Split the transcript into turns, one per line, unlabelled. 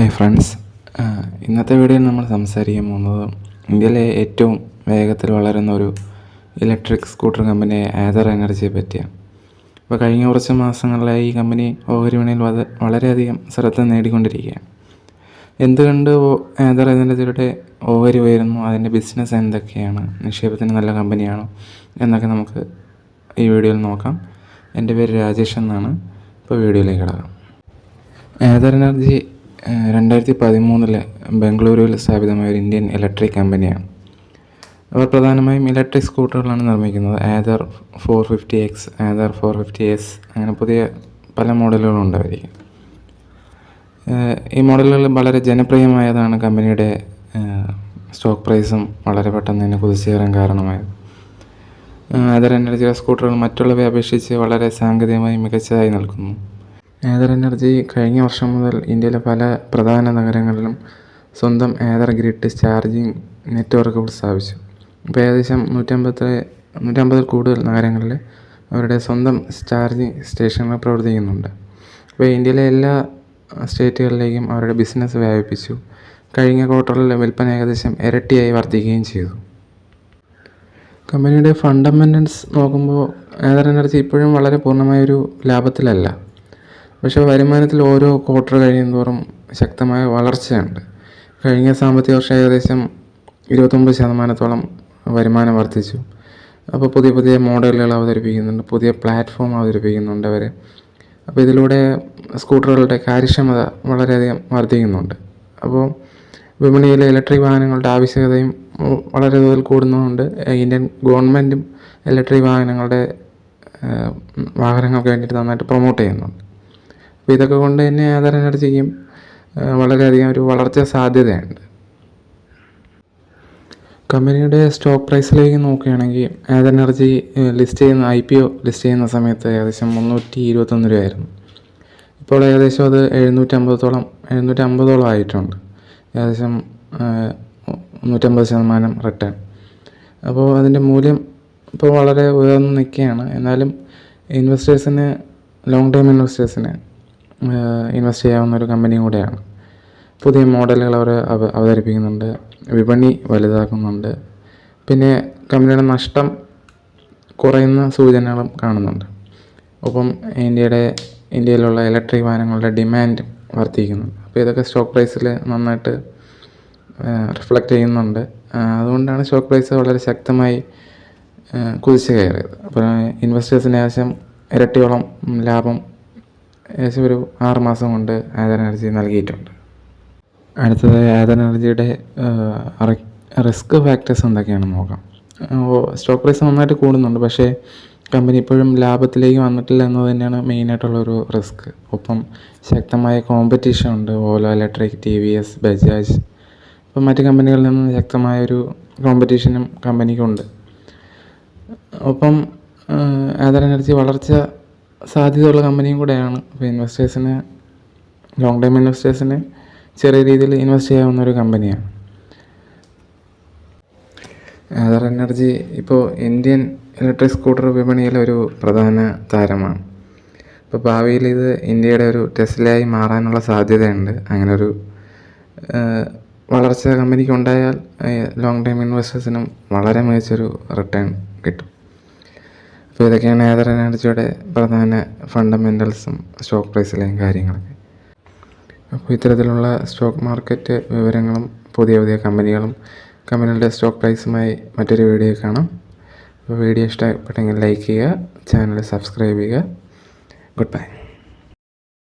Hi friends ഇന്നത്തെ വീഡിയോയിൽ നമ്മൾ സംസാരിക്കാൻ പോകുന്നത് ഇന്ത്യയിലെ ഏറ്റവും വേഗത്തിൽ വളരുന്ന ഒരു ഇലക്ട്രിക് സ്കൂട്ടർ കമ്പനി ആദർ എനർജിയെ പറ്റിയാണ്. ഇപ്പോൾ കഴിഞ്ഞ കുറച്ച് മാസങ്ങളിലായി ഈ കമ്പനി ഓഹരി വിപണിയിൽ വളരെയധികം ശ്രദ്ധ നേടിക്കൊണ്ടിരിക്കുകയാണ്. എന്തുകൊണ്ട് ആദർ എനർജിയുടെ ഓഹരി ഉയരുന്നു? അതിന്റെ ബിസിനസ് എന്തൊക്കെയാണ്? നിക്ഷേപത്തിന് നല്ല കമ്പനിയാണോ എന്നൊക്കെ നമുക്ക് ഈ വീഡിയോയിൽ നോക്കാം. എന്റെ പേര് രാജേഷ് എന്നാണ്. ഇപ്പോൾ വീഡിയോയിലേക്ക് കിടക്കാം. ആദർ എനർജി രണ്ടായിരത്തി പതിമൂന്നിൽ ബംഗളൂരുവിൽ സ്ഥാപിതമായ ഒരു ഇന്ത്യൻ ഇലക്ട്രിക് കമ്പനിയാണ്. അവർ പ്രധാനമായും ഇലക്ട്രിക് സ്കൂട്ടറുകളാണ് നിർമ്മിക്കുന്നത്. Ather four fifty X Ather four fifty S അങ്ങനെ പുതിയ പല മോഡലുകളുണ്ട് അവർക്ക് ഈ മോഡലുകൾ വളരെ ജനപ്രിയമായതാണ് കമ്പനിയുടെ സ്റ്റോക്ക് പ്രൈസും വളരെ പെട്ടെന്ന് തന്നെ കുതിച്ചുകയറാൻ കാരണമായത്. അതർ എനർജി സ്കൂട്ടറുകൾ മറ്റുള്ളവയെ അപേക്ഷിച്ച് വളരെ സാങ്കേതികമായി മികച്ചതായി നിൽക്കുന്നു. ഏതർ എനർജി കഴിഞ്ഞ വർഷം മുതൽ ഇന്ത്യയിലെ പല പ്രധാന നഗരങ്ങളിലും സ്വന്തം ഏതർ ഗ്രിഡ് ചാർജിംഗ് നെറ്റ്വർക്കുകൾ സ്ഥാപിച്ചു. ഇപ്പോൾ ഏകദേശം നൂറ്റമ്പത്തി നൂറ്റമ്പതിൽ കൂടുതൽ നഗരങ്ങളിൽ അവരുടെ സ്വന്തം ചാർജിംഗ് സ്റ്റേഷനുകൾ പ്രവർത്തിക്കുന്നുണ്ട്. ഇപ്പോൾ ഇന്ത്യയിലെ എല്ലാ സ്റ്റേറ്റുകളിലേക്കും അവരുടെ ബിസിനസ് വ്യാപിപ്പിച്ചു. കഴിഞ്ഞ ക്വാർട്ടറിലെ വിൽപ്പന ഏകദേശം ഇരട്ടിയായി വർദ്ധിക്കുകയും ചെയ്തു. കമ്പനിയുടെ ഫണ്ടമെന്റൽസ് നോക്കുമ്പോൾ ഏതർ എനർജി ഇപ്പോഴും വളരെ പൂർണമായൊരു ലാഭത്തിലല്ല. പക്ഷേ വരുമാനത്തിൽ ഓരോ ക്വാർട്ടർ കഴിയുന്തോറും ശക്തമായ വളർച്ചയുണ്ട്. കഴിഞ്ഞ സാമ്പത്തിക വർഷം ഏകദേശം ഇരുപത്തൊമ്പത് ശതമാനത്തോളം വരുമാനം വർദ്ധിച്ചു. അപ്പോൾ പുതിയ പുതിയ മോഡലുകൾ അവതരിപ്പിക്കുന്നുണ്ട് പുതിയ പ്ലാറ്റ്ഫോം അവതരിപ്പിക്കുന്നുണ്ട് അവർ അപ്പോൾ ഇതിലൂടെ സ്കൂട്ടറുകളുടെ കാര്യക്ഷമത വളരെയധികം വർദ്ധിക്കുന്നുണ്ട്. അപ്പോൾ വിപണിയിലെ ഇലക്ട്രിക് വാഹനങ്ങളുടെ ആവശ്യകതയും വളരെ തോതിൽ കൂടുന്നതുകൊണ്ട് ഇന്ത്യൻ ഗവൺമെന്റും ഇലക്ട്രിക് വാഹനങ്ങളുടെ വാഹനങ്ങൾക്ക് വേണ്ടിയിട്ട് നന്നായിട്ട് പ്രൊമോട്ട് ചെയ്യുന്നുണ്ട്. അപ്പോൾ ഇതൊക്കെ കൊണ്ട് തന്നെ ആധാർ ഏഹ്, വളരെയധികം ഒരു വളർച്ച സാധ്യതയുണ്ട്. കമ്പനിയുടെ സ്റ്റോക്ക് പ്രൈസിലേക്ക് നോക്കുകയാണെങ്കിൽ ആദർ എനർജി ലിസ്റ്റ് ചെയ്യുന്ന ഐ പി ഒ ലിസ്റ്റ് ചെയ്യുന്ന സമയത്ത് ഏകദേശം മുന്നൂറ്റി ഇരുപത്തൊന്ന് രൂപയായിരുന്നു. ഇപ്പോൾ ഏകദേശം അത് എഴുന്നൂറ്റമ്പതോളം എഴുന്നൂറ്റമ്പതോളം ആയിട്ടുണ്ട്. ഏകദേശം നൂറ്റമ്പത് ശതമാനം റിട്ടേൺ. അപ്പോൾ അതിന്റെ മൂല്യം ഇപ്പോൾ വളരെ ഉയർന്നു നിൽക്കുകയാണ്. എന്നാലും ഇൻവെസ്റ്റേഴ്സിന് ലോങ് ടൈം ഇൻവെസ്റ്റേഴ്സിന് ഇൻവെസ്റ്റ് ചെയ്യാവുന്ന ഒരു കമ്പനി കൂടെയാണ്. പുതിയ മോഡലുകൾ അവർ അവതരിപ്പിക്കുന്നുണ്ട്. വിപണി വലുതാക്കുന്നുണ്ട്. പിന്നെ കമ്പനിയുടെ നഷ്ടം കുറയുന്ന സൂചനകളും കാണുന്നുണ്ട്. ഒപ്പം ഇന്ത്യയുടെ ഇന്ത്യയിലുള്ള ഇലക്ട്രിക് വാഹനങ്ങളുടെ ഡിമാൻഡ് വർദ്ധിക്കുന്നുണ്ട്. അപ്പോൾ ഇതൊക്കെ സ്റ്റോക്ക് പ്രൈസിൽ നന്നായിട്ട് റിഫ്ലക്റ്റ് ചെയ്യുന്നുണ്ട്. അതുകൊണ്ടാണ് സ്റ്റോക്ക് പ്രൈസ് വളരെ ശക്തമായി കുതിച്ചു കയറിയത്. അപ്പോൾ ഇൻവെസ്റ്റേഴ്സിന് ഏകദേശം ഇരട്ടിയോളം ലാഭം ഏകദേശം ഒരു ആറ് മാസം കൊണ്ട് ആദർ എനർജി നൽകിയിട്ടുണ്ട്. അടുത്തത് ആദർ എനർജിയുടെ റിസ്ക് ഫാക്ടേഴ്സ് എന്തൊക്കെയാണെന്ന് നോക്കാം. സ്റ്റോക്ക് പ്രൈസ് നന്നായിട്ട് കൂടുന്നുണ്ട് പക്ഷേ കമ്പനി ഇപ്പോഴും ലാഭത്തിലേക്ക് വന്നിട്ടില്ല എന്നത് തന്നെയാണ് മെയിനായിട്ടുള്ളൊരു റിസ്ക്. ഒപ്പം ശക്തമായ കോമ്പറ്റീഷൻ ഉണ്ട് ഓല ഇലക്ട്രിക് ടി വി എസ് ബജാജ് ഇപ്പം മറ്റ് കമ്പനികളിൽ നിന്നും ശക്തമായൊരു കോമ്പറ്റീഷനും കമ്പനിക്കുണ്ട്. ഒപ്പം ആദർ എനർജി വളർച്ച സാധ്യതയുള്ള കമ്പനിയും കൂടെയാണ്. അപ്പോൾ ഇൻവെസ്റ്റേഴ്സിന് ലോങ് ടൈം ഇൻവെസ്റ്റേഴ്സിന് ചെറിയ രീതിയിൽ ഇൻവെസ്റ്റ് ചെയ്യാവുന്ന ഒരു കമ്പനിയാണ്. ആദർ എനർജി ഇപ്പോൾ ഇന്ത്യൻ ഇലക്ട്രിക് സ്കൂട്ടർ വിപണിയിലെ ഒരു പ്രധാന താരമാണ്. ഇപ്പോൾ ഭാവിയിൽ ഇത് ഇന്ത്യയുടെ ഒരു ടെസ്ലയായി മാറാനുള്ള സാധ്യതയുണ്ട്. അങ്ങനെ ഒരു വളർച്ച കമ്പനിക്ക് ഉണ്ടായാൽ ലോങ് ടൈം ഇൻവെസ്റ്റേഴ്സിനും വളരെ മികച്ചൊരു റിട്ടേൺ കിട്ടും. അപ്പോൾ ഇതൊക്കെയാണ് ഏതർ എനർജിയുടെ പ്രധാന ഫണ്ടമെന്റൽസും സ്റ്റോക്ക് പ്രൈസിലെയും കാര്യങ്ങളൊക്കെ. അപ്പോൾ ഇത്തരത്തിലുള്ള സ്റ്റോക്ക് മാർക്കറ്റ് വിവരങ്ങളും പുതിയ പുതിയ കമ്പനികളും കമ്പനികളുടെ സ്റ്റോക്ക് പ്രൈസുമായി മറ്റൊരു വീഡിയോ കാണാം. അപ്പോൾ വീഡിയോ ഇഷ്ടപ്പെട്ടെങ്കിൽ ലൈക്ക് ചെയ്യുക ചാനൽ സബ്സ്ക്രൈബ് ചെയ്യുക. Good bye.